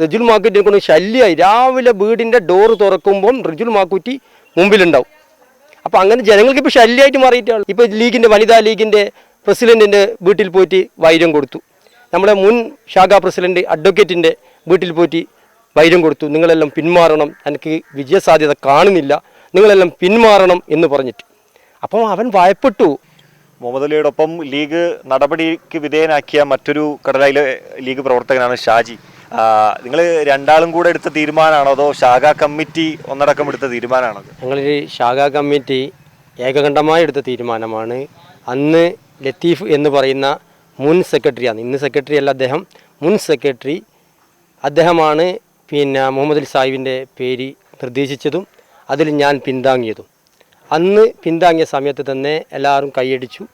റിജുൽ മാക്കുറ്റിനെ കൊണ്ട് ശല്യമായി. രാവിലെ വീടിന്റെ ഡോറ് തുറക്കുമ്പം റിജുൽ മാക്കുറ്റി മുമ്പിലുണ്ടാവും. അപ്പോൾ അങ്ങനെ ജനങ്ങൾക്ക് ഇപ്പോൾ ശല്യമായിട്ട് മാറിയിട്ടാണ്. ഇപ്പോൾ ലീഗിന്റെ വനിതാ ലീഗിന്റെ പ്രസിഡന്റിന്റെ വീട്ടിൽ പോയിട്ട് വൈരം കൊടുത്തു. നമ്മുടെ മുൻ ശാഖാ പ്രസിഡന്റ് അഡ്വക്കേറ്റിന്റെ വീട്ടിൽ പോയിട്ട് വൈരം കൊടുത്തു. നിങ്ങളെല്ലാം പിന്മാറണം. എനിക്ക് വിജയസാധ്യത കാണുന്നില്ല. നിങ്ങളെല്ലാം പിന്മാറണം എന്ന് പറഞ്ഞിട്ട്. അപ്പം അവൻ ഭയപ്പെട്ടു. മുഹമ്മദ് അലിയോടൊപ്പം ലീഗ് നടപടിക്ക് വിധേയനാക്കിയ മറ്റൊരു കടലായിലെ ലീഗ് പ്രവർത്തകനാണ് ഷാജി. നിങ്ങൾ രണ്ടാളും കൂടെ എടുത്ത തീരുമാനമാണോ അതോ ശാഖാ കമ്മിറ്റി ഒന്നടക്കം എടുത്ത തീരുമാനമാണോ ഞങ്ങൾ ശാഖാ കമ്മിറ്റി ഏകകണ്ഠമായി എടുത്ത തീരുമാനമാണ്. അന്ന് ലത്തീഫ് എന്ന് പറയുന്ന മുൻ സെക്രട്ടറി ആണ് ഇന്ന് സെക്രട്ടറി അല്ല അദ്ദേഹം. മുൻ സെക്രട്ടറി അദ്ദേഹമാണ് പിന്നെ മുഹമ്മദ് അലി സാഹിബിന്റെ പേര് നിർദ്ദേശിച്ചതും അതിൽ ഞാൻ പിന്താങ്ങിയതും. അന്ന് പിന്താങ്ങിയ സമയത്ത് തന്നെ എല്ലാവരും കൈയടിച്ചു.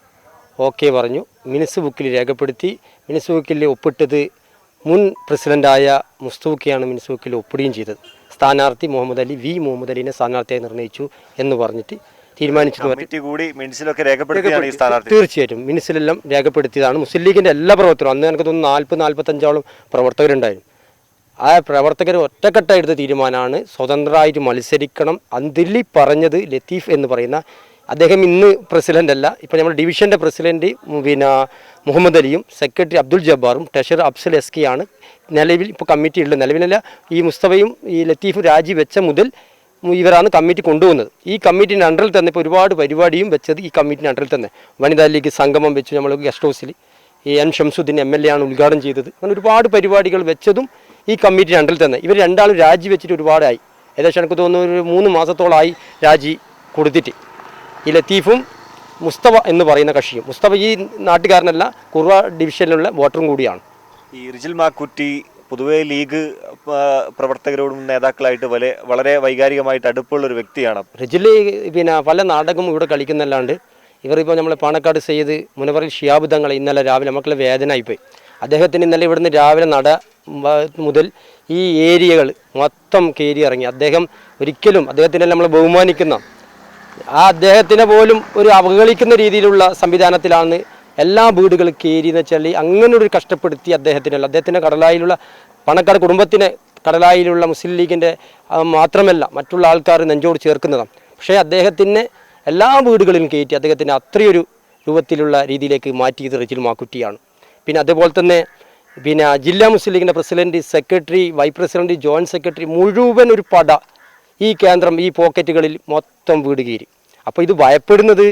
ഓക്കെ പറഞ്ഞു. മിനിസ് ബുക്കിൽ രേഖപ്പെടുത്തി. മിനിസ് ബുക്കിൽ ഒപ്പിട്ടത് മുൻ പ്രസിഡന്റായ മുസ്തൂക്കിയാണ് മിൻസൂക്കിൽ ഒപ്പിടുകയും ചെയ്തത്. സ്ഥാനാർത്ഥി മുഹമ്മദ് അലി വി മുഹമ്മദ് അലിനെ സ്ഥാനാർത്ഥിയായി നിർണയിച്ചു എന്ന് പറഞ്ഞിട്ട് തീരുമാനിച്ചു കൂടി രേഖപ്പെടുത്തിയാണ് ഈ സ്ഥാനാർത്ഥി. തീർച്ചയായിട്ടും മിനിസിലെല്ലാം രേഖപ്പെടുത്തിയതാണ്. മുസ്ലിം ലീഗിന്റെ എല്ലാ പ്രവർത്തനവും അന്ന് എനിക്ക് തോന്നുന്നു നാൽപ്പത് നാൽപ്പത്തഞ്ചോളം പ്രവർത്തകരുണ്ടായിരുന്നു. ആ പ്രവർത്തകർ ഒറ്റക്കെട്ടായി എടുത്ത തീരുമാനമാണ് സ്വതന്ത്രമായിട്ട് മത്സരിക്കണം. അന്തില്ലി പറഞ്ഞത് ലത്തീഫ് എന്ന് പറയുന്ന അദ്ദേഹം ഇന്ന് പ്രസിഡന്റ് അല്ല ഇപ്പോൾ നമ്മുടെ ഡിവിഷന്റെ പ്രസിഡന്റ് പിന്നെ മുഹമ്മദ് അലിയും സെക്രട്ടറി അബ്ദുൽ ജബ്ബാറും ട്രഷറർ അഫ്സൽ എസ് കെ ആണ്. നിലവിൽ ഇപ്പോൾ കമ്മിറ്റി ഉള്ളത് നിലവിലല്ല ഈ മുസ്തഫയും ഈ ലത്തീഫും രാജി വെച്ച മുതൽ ഇവരാണ് കമ്മിറ്റി കൊണ്ടുപോകുന്നത്. ഈ കമ്മിറ്റിന്റെ അണ്ടറിൽ തന്നെ ഇപ്പോൾ ഒരുപാട് പരിപാടിയും വെച്ചത് ഈ കമ്മിറ്റിന്റെ അണ്ടറിൽ തന്നെ. വനിതാ ലീഗ് സംഗമം വെച്ചു നമ്മൾ ഗസ്റ്റ് ഹൗസിൽ ഈ N Shamsuddin M L A ആണ് ഉദ്ഘാടനം ചെയ്തത്. അങ്ങനെ ഒരുപാട് പരിപാടികൾ വെച്ചതും ഈ കമ്മിറ്റിന്റെ അണ്ടറിൽ തന്നെ. ഇവർ രണ്ടാളും രാജി വെച്ചിട്ട് ഒരുപാടായി. ഏകദേശം എനിക്ക് തോന്നുന്നു ഒരു മൂന്ന് മാസത്തോളമായി രാജി കൊടുത്തിട്ട്. ഈ ലത്തീഫും മുസ്തഫ എന്ന് പറയുന്ന കക്ഷിയും. മുസ്തഫ ഈ നാട്ടുകാരനല്ല കുറുവ ഡിവിഷനിലുള്ള വോട്ടറും കൂടിയാണ്. ഈ റിജിൽ മാക്കുറ്റി പൊതുവെ ലീഗ് പ്രവർത്തകരോടും നേതാക്കളായിട്ട് വളരെ വളരെ വൈകാരികമായിട്ട് അടുപ്പുള്ള ഒരു വ്യക്തിയാണ്. റിജിൽ പിന്നെ പല നാടകവും ഇവിടെ കളിക്കുന്നല്ലാണ്ട് ഇവരിപ്പോൾ നമ്മളെ പാണക്കാട് സെയ്ത് മുനവറിൽ ഷിയാബുദ്ധങ്ങൾ ഇന്നലെ രാവിലെ നമുക്കുള്ള വേദനയായിപ്പോയി. അദ്ദേഹത്തിന് ഇന്നലെ ഇവിടുന്ന് രാവിലെ നട മുതൽ ഈ ഏരിയകൾ മൊത്തം കയറി ഇറങ്ങി. അദ്ദേഹം ഒരിക്കലും അദ്ദേഹത്തിനെ നമ്മൾ ബഹുമാനിക്കുന്ന ആ അദ്ദേഹത്തിനെ പോലും ഒരു അവഗണിക്കുന്ന രീതിയിലുള്ള സംവിധാനത്തിലാണ് എല്ലാ വീടുകളും കയറി എന്ന് വെച്ചാൽ അങ്ങനെ ഒരു കഷ്ടപ്പെടുത്തി അദ്ദേഹത്തിനല്ല. അദ്ദേഹത്തിന്റെ കടലായിലുള്ള പണക്കാർ കുടുംബത്തിനെ കടലായിലുള്ള മുസ്ലിം ലീഗിന്റെ മാത്രമല്ല മറ്റുള്ള ആൾക്കാർ നെഞ്ചോട് ചേർക്കുന്നതാണ്. പക്ഷേ അദ്ദേഹത്തിനെ എല്ലാ വീടുകളിലും കയറ്റി അദ്ദേഹത്തിന് അത്രയൊരു രൂപത്തിലുള്ള രീതിയിലേക്ക് മാറ്റിയത് റജിൽ മാക്കുറ്റിയാണ് പിന്നെ അതുപോലെ തന്നെ പിന്നെ ജില്ലാ മുസ്ലിം ലീഗിന്റെ president secretary vice president joint secretary മുഴുവൻ ഒരു പട ഈ കേന്ദ്രം ഈ പോക്കറ്റുകളിൽ മൊത്തം വീട് കീറി. അപ്പോൾ ഇത് ഭയപ്പെടുന്നത്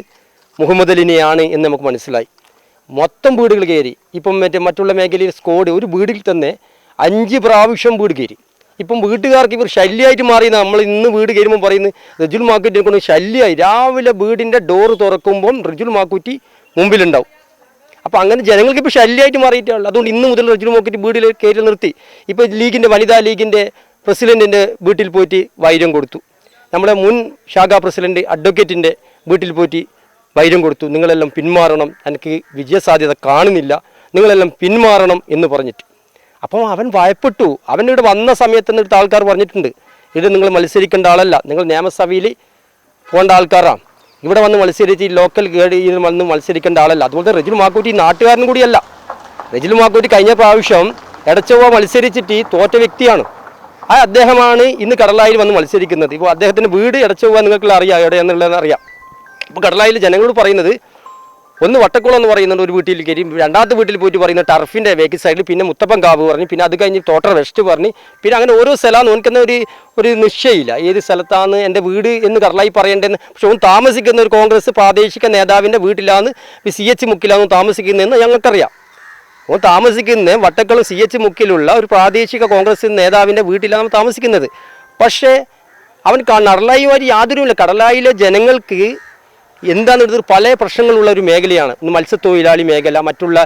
മുഹമ്മദ് അലിനെയാണ് എന്ന് നമുക്ക് മനസ്സിലായി. മൊത്തം വീടുകൾ കയറി ഇപ്പം മറ്റേ മറ്റുള്ള മേഖലയിൽ സ്കോഡ് ഒരു വീടിൽ തന്നെ അഞ്ച് പ്രാവശ്യം വീട് കയറി ഇപ്പം വീട്ടുകാർക്ക് ഇവർ ശല്യമായിട്ട് മാറി നമ്മൾ ഇന്ന് വീട് കയറുമ്പോൾ പറയുന്നത്. റിജുൽ മാക്കുറ്റിനെ കൊണ്ട് ശല്യമായി രാവിലെ വീടിന്റെ ഡോറ് തുറക്കുമ്പം റിജുൽ മാക്കുറ്റി മുമ്പിലുണ്ടാവും. അപ്പോൾ അങ്ങനെ ജനങ്ങൾക്ക് ഇപ്പോൾ ശല്യമായിട്ട് മാറിയിട്ടുള്ളൂ അതുകൊണ്ട് ഇന്ന് മുതൽ റജുൽ മാക്കുറ്റി വീട്ടിൽ കയറി നിർത്തി. ഇപ്പോൾ ലീഗിന്റെ വനിതാ ലീഗിന്റെ പ്രസിഡന്റിന്റെ വീട്ടിൽ പോയിട്ട് വൈരം കൊടുത്തു. നമ്മുടെ മുൻ ശാഖാ പ്രസിഡന്റ് അഡ്വക്കേറ്റിന്റെ വീട്ടിൽ പോയിട്ട് വൈരം കൊടുത്തു. നിങ്ങളെല്ലാം പിന്മാറണം. എനിക്ക് വിജയസാധ്യത കാണുന്നില്ല. നിങ്ങളെല്ലാം പിന്മാറണം എന്ന് പറഞ്ഞിട്ട്. അപ്പം അവൻ ഭയപ്പെട്ടു. അവൻ ഇവിടെ വന്ന സമയത്ത് എന്നിട്ട് ആൾക്കാർ പറഞ്ഞിട്ടുണ്ട്. ഇത് നിങ്ങൾ മത്സരിക്കേണ്ട ആളല്ല. നിങ്ങൾ നിയമസഭയിൽ പോകേണ്ട ആൾക്കാരാണ്. ഇവിടെ വന്ന് മത്സരിച്ച് ഈ ലോക്കൽ ഗേഡിയിൽ വന്ന് മത്സരിക്കേണ്ട ആളല്ല. അതുപോലെ റെജിൽ മാക്കൂറ്റി നാട്ടുകാരൻ കൂടിയല്ല. റെജിൽ മാക്കൂറ്റി കഴിഞ്ഞ പ്രാവശ്യം എടച്ചവ മത്സരിച്ചിട്ട് തോറ്റ വ്യക്തിയാണ്. ആ അദ്ദേഹമാണ് ഇന്ന് കടലായിൽ വന്ന് മത്സരിക്കുന്നത്. ഇപ്പോൾ അദ്ദേഹത്തിന്റെ വീട് എടച്ചവ നിങ്ങൾക്ക് അറിയാം. എവിടെയെന്നുള്ളതെന്ന് അറിയാം. ഇപ്പോൾ കടലായിൽ ജനങ്ങളോട് പറയുന്നത് ഒന്ന് വട്ടക്കുളം എന്ന് പറയുന്നുണ്ട് ഒരു വീട്ടിൽ കയറി. രണ്ടാമത്തെ വീട്ടിൽ പോയിട്ട് പറയുന്ന ടർഫിന്റെ വേക്ക് സൈഡിൽ പിന്നെ മുത്തപ്പൻ കാവ് പറഞ്ഞു പിന്നെ അത് കഴിഞ്ഞ് തോട്ടർ വെസ്റ്റ് പറഞ്ഞു പിന്നെ അങ്ങനെ ഓരോ സ്ഥലമാണ്. നോക്കുന്ന ഒരു ഒരു നിശ്ചയമില്ല. ഏത് സ്ഥലത്താണ് എന്റെ വീട് എന്ന് കടലായി പറയേണ്ടതെന്ന്. പക്ഷെ ഓൻ താമസിക്കുന്ന ഒരു കോൺഗ്രസ് പ്രാദേശിക നേതാവിന്റെ വീട്ടിലാണ് സി എച്ച് മുക്കിലാണ് താമസിക്കുന്നതെന്ന് ഞങ്ങൾക്കറിയാം. ഓൻ താമസിക്കുന്ന വട്ടക്കുളം സി എച്ച് മുക്കിലുള്ള ഒരു പ്രാദേശിക കോൺഗ്രസ് നേതാവിന്റെ വീട്ടിലാണ് താമസിക്കുന്നത്. പക്ഷേ അവൻ കടലായുമായി യാതൊരുമില്ല. കടലായിലെ ജനങ്ങൾക്ക് എന്താണെന്ന് ഒരു പല പ്രശ്നങ്ങളുള്ള ഒരു മേഖലയാണ്. ഇന്ന് മത്സ്യത്തൊഴിലാളി മേഖല മറ്റുള്ള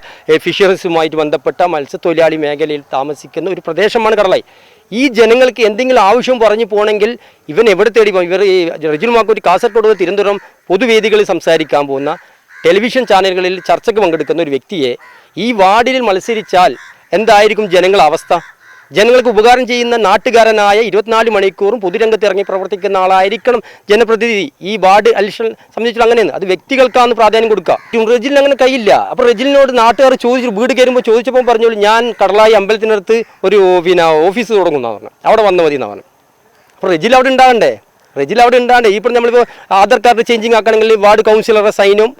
ഫിഷറീസുമായിട്ട് ബന്ധപ്പെട്ട മത്സ്യത്തൊഴിലാളി മേഖലയിൽ താമസിക്കുന്ന ഒരു പ്രദേശമാണ് കടലായി. ഈ ജനങ്ങൾക്ക് എന്തെങ്കിലും ആവശ്യം പറഞ്ഞു പോകണമെങ്കിൽ ഇവൻ എവിടെ തേടി ഇവർ ഈ റജുൽ മാക്കൂരി കാസർഗോഡ് തിരുവനന്തപുരം പൊതുവേദികളിൽ സംസാരിക്കാൻ പോകുന്ന ടെലിവിഷൻ ചാനലുകളിൽ ചർച്ചയ്ക്ക് പങ്കെടുക്കുന്ന ഒരു വ്യക്തിയെ ഈ വാർഡിൽ മത്സരിച്ചാൽ എന്തായിരിക്കും ജനങ്ങളുടെ അവസ്ഥ? ജനങ്ങൾക്ക് ഉപകാരം ചെയ്യുന്ന നാട്ടുകാരനായ ഇരുപത്തിനാല് മണിക്കൂറും പൊതുരംഗത്ത് ഇറങ്ങി പ്രവർത്തിക്കുന്ന ആളായിരിക്കണം ജനപ്രതിനിധി. ഈ വാർഡ് അലിഷൻ സംബന്ധിച്ചിട്ട് അങ്ങനെയാണ്. അത് വ്യക്തികൾക്കാണ് പ്രാധാന്യം കൊടുക്കുക. റെജിലിന് അങ്ങനെ കയ്യില്ല. അപ്പോൾ റെജിലിനോട് നാട്ടുകാർ ചോദിച്ചു വീട് കയറുമ്പോൾ ചോദിച്ചപ്പോൾ പറഞ്ഞോളൂ ഞാൻ കടലായി അമ്പലത്തിനടുത്ത് ഒരു പിന്നെ ഓഫീസ് തുടങ്ങുന്നതാണ് പറഞ്ഞു. അവിടെ വന്നാൽ മതി എന്നാണ് അപ്പോൾ റെജിൽ അവിടെ ഉണ്ടാകണ്ടേ? റെജിൽ അവിടെ ഉണ്ടാകണ്ടേ? ഇപ്പോൾ നമ്മളിപ്പോൾ ആധാർ കാർഡ് ചേഞ്ചിങ് ആക്കണമെങ്കിൽ വാർഡ് കൗൺസിലറുടെ സൈനും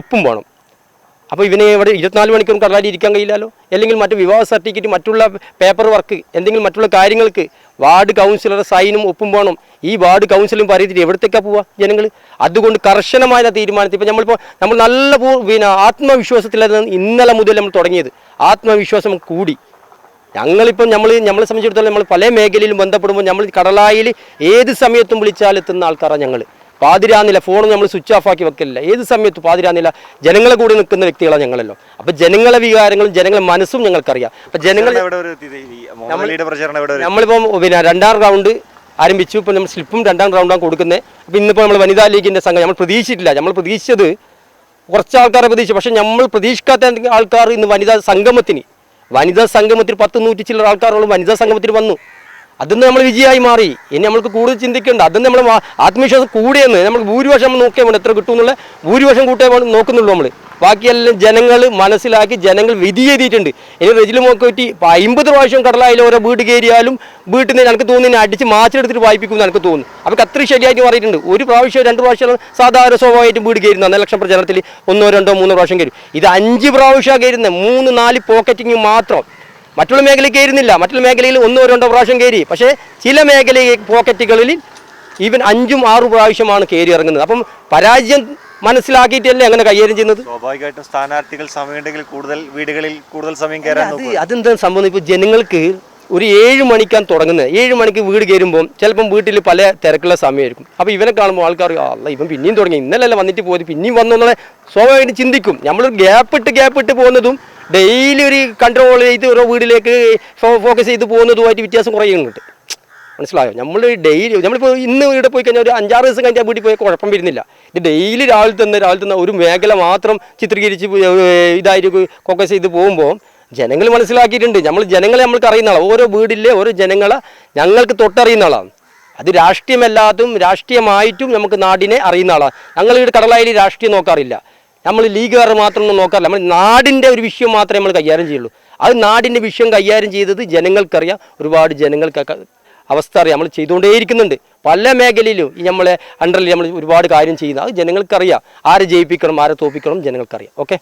ഒപ്പും വേണം. അപ്പോൾ ഇവനെ ഇവിടെ ഇരുപത്തിനാല് മണിക്കൂർ കടലാരി ഇരിക്കാൻ കഴിയില്ലല്ലോ. അല്ലെങ്കിൽ മറ്റു വിവാഹ സർട്ടിഫിക്കറ്റ് മറ്റുള്ള പേപ്പർ വർക്ക് എന്തെങ്കിലും മറ്റുള്ള കാര്യങ്ങൾക്ക് വാർഡ് കൗൺസിലറുടെ സൈനും ഒപ്പും വേണം. ഈ വാർഡ് കൗൺസിലും പറയത്തിട്ട് എവിടത്തേക്കാണ് പോവുക ജനങ്ങൾ അതുകൊണ്ട് കർശനമായ തീരുമാനത്തിൽ ഇപ്പോൾ നമ്മളിപ്പോൾ നമ്മൾ നല്ല പിന്നെ ആത്മവിശ്വാസത്തിലായിരുന്നു ഇന്നലെ മുതൽ നമ്മൾ തുടങ്ങിയത്. ആത്മവിശ്വാസം കൂടി. ഞങ്ങളിപ്പം നമ്മൾ നമ്മളെ സംബന്ധിച്ചിടത്തോളം നമ്മൾ പല മേഖലയിലും ബന്ധപ്പെടുമ്പോൾ നമ്മൾ കടലായിൽ ഏത് സമയത്തും വിളിച്ചാൽ എത്തുന്ന ആൾക്കാരാണ് ഞങ്ങൾ പാതിരാന്നില്ല ഫോൺ നമ്മൾ സ്വിച്ച് ഓഫ് ആക്കി വെക്കില്ല ഏത് സമയത്തും പാതിരാന്നില്ല ജനങ്ങളെ കൂടി നിൽക്കുന്ന വ്യക്തികളാണ് ഞങ്ങളല്ലോ. അപ്പൊ ജനങ്ങളെ വികാരങ്ങളും ജനങ്ങളെ മനസ്സും ഞങ്ങൾക്കറിയാം. അപ്പൊ ജനങ്ങൾ നമ്മളിപ്പോ പിന്നെ രണ്ടാം റൗണ്ട് ആരംഭിച്ചു. ഇപ്പം നമ്മൾ സ്ലിപ്പും രണ്ടാം റൗണ്ടാണ് കൊടുക്കുന്നത്. അപ്പം ഇന്നിപ്പോൾ നമ്മൾ വനിതാ ലീഗിന്റെ സംഘം നമ്മൾ പ്രതീക്ഷിച്ചിട്ടില്ല. നമ്മൾ പ്രതീക്ഷിച്ചത് കുറച്ച് ആൾക്കാരെ പ്രതീക്ഷിച്ചു. പക്ഷെ നമ്മൾ പ്രതീക്ഷിക്കാത്ത ആൾക്കാർ ഇന്ന് വനിതാ സംഗമത്തിന് വനിതാ സംഗമത്തിൽ പത്ത് നൂറ്റി ചില്ലറ ആൾക്കാരോളം വനിതാ സംഗമത്തിൽ വന്നു. അതിന്ന് നമ്മൾ വിജയമായി മാറി. ഇനി നമ്മൾക്ക് കൂടുതൽ ചിന്തിക്കേണ്ട അതിന്ന് നമ്മൾ ആത്മവിശ്വാസം കൂടിയെന്ന് നമ്മൾ ഭൂരിപക്ഷം നമ്മൾ നോക്കിയാൽ വേണം എത്ര കിട്ടും എന്നുള്ള ഭൂരിപക്ഷം കൂട്ടിയ നോക്കുന്നുള്ളൂ നമ്മൾ ബാക്കിയെല്ലാം ജനങ്ങൾ മനസ്സിലാക്കി ജനങ്ങൾ വിധി എഴുതിയിട്ടുണ്ട്. ഇനി റെജിൽ നോക്കി അമ്പത് പ്രാവശ്യം കടലായാലും ഓരോ വീട് കയറിയാലും വീട്ടിൽ നിന്ന് എനിക്ക് തോന്നുന്നു അടിച്ച് മാച്ചെടുത്തിട്ട് വായിപ്പിക്കുമെന്ന് എനിക്ക് തോന്നുന്നു. അവർക്ക് അത്ര ശരിയായിട്ട് പറഞ്ഞിട്ടുണ്ട് ഒരു പ്രാവശ്യം രണ്ട് പ്രാവശ്യം സാധാരണ സ്വാഭാവികമായിട്ടും വീട് കയറുന്ന ലക്ഷം പ്രചരണത്തിൽ ഒന്നോ രണ്ടോ മൂന്നോ പ്രാവശ്യം കയറും. ഇത് അഞ്ച് പ്രാവശ്യം കയറുന്നത് മൂന്ന് നാല് പോക്കറ്റിങ് മാത്രം. മറ്റുള്ള മേഖലയ്ക്ക് കയറുന്നില്ല. മറ്റുള്ള മേഖലയിൽ ഒന്നോ രണ്ടോ പ്രാവശ്യം കയറി. പക്ഷേ ചില മേഖല പോക്കറ്റുകളിൽ ഈവൻ അഞ്ചും ആറു പ്രാവശ്യമാണ് കയറി ഇറങ്ങുന്നത്. അപ്പം പരാജയം മനസ്സിലാക്കിയിട്ടല്ലേ അങ്ങനെ കൈകാര്യം ചെയ്യുന്നത്? സ്വാഭാവികമായിട്ടും സ്ഥാനാർത്ഥികൾ സമയമുണ്ടെങ്കിൽ കൂടുതൽ വീടുകളിൽ കൂടുതൽ സമയം കയറാൻ അത് അതെന്താ സംഭവം? ഇപ്പോൾ ജനങ്ങൾക്ക് ഒരു ഏഴ് മണിക്കാണ് തുടങ്ങുന്നത്. ഏഴ് മണിക്ക് വീട് കയറുമ്പോൾ ചിലപ്പം വീട്ടിൽ പല തിരക്കുള്ള സമയമായിരിക്കും. അപ്പോൾ ഇവനെ കാണുമ്പോൾ ആൾക്കാർ അല്ല ഇവൻ പിന്നെയും തുടങ്ങി. ഇന്നലല്ല വന്നിട്ട് പോയത്. പിന്നെയും വന്നു എന്നുള്ള സ്വാഭാവികമായിട്ട് ചിന്തിക്കും. നമ്മൾ ഗ്യാപ്പിട്ട് ഗ്യാപ്പിട്ട് പോകുന്നതും ഡെയിലി ഒരു കൺട്രോൾ ചെയ്ത് ഓരോ വീട്ടിലേക്ക് ഫോക്കസ് ചെയ്ത് പോകുന്നതുമായിട്ട് വ്യത്യാസം കുറയുന്നുണ്ട് മനസ്സിലായോ? നമ്മൾ ഡെയിലി നമ്മളിപ്പോൾ ഇന്ന് ഇവിടെ പോയി കഴിഞ്ഞാൽ ഒരു അഞ്ചാറ് ദിവസം കഴിഞ്ഞാൽ വീട്ടിൽ പോയി കുഴപ്പം വരുന്നില്ല. ഇത് ഡെയിലി രാവിലെ തന്നെ രാവിലെ തന്നെ ഒരു മേഖല മാത്രം ചിത്രീകരിച്ച് ഇതായിട്ട് ഫോക്കസ് ചെയ്ത് പോകുമ്പോൾ ജനങ്ങൾ മനസ്സിലാക്കിയിട്ടുണ്ട്. നമ്മൾ ജനങ്ങളെ നമ്മൾക്ക് അറിയുന്ന ആളാണ് ഓരോ വീടിലെ ഓരോ ജനങ്ങളെ ഞങ്ങൾക്ക് തൊട്ടറിയുന്ന ആളാണ് അത് രാഷ്ട്രീയമല്ലാത്തും രാഷ്ട്രീയമായിട്ടും നമുക്ക് നാടിനെ അറിയുന്ന ആളാണ് ഞങ്ങൾ ഇവിടെ കടലായി രാഷ്ട്രീയം നോക്കാറില്ല. നമ്മൾ ലീഗുകാർ മാത്രം ഒന്നും നോക്കാറില്ല. നമ്മൾ നാടിന്റെ ഒരു വിഷയം മാത്രമേ നമ്മൾ കൈകാര്യം ചെയ്യുള്ളൂ. അത് നാടിന്റെ വിഷയം കൈകാര്യം ചെയ്തത് ജനങ്ങൾക്കറിയാം. ഒരുപാട് ജനങ്ങൾക്കൊക്കെ അവസ്ഥ അറിയാം. നമ്മൾ ചെയ്തുകൊണ്ടേയിരിക്കുന്നുണ്ട്. പല മേഖലയിലും ഈ നമ്മളെ അണ്ടറിൽ നമ്മൾ ഒരുപാട് കാര്യം ചെയ്യുന്നത് അത് ജനങ്ങൾക്കറിയാം. ആരെ ജയിപ്പിക്കണം ആരെ തോപ്പിക്കണം ജനങ്ങൾക്കറിയാം. ഓക്കെ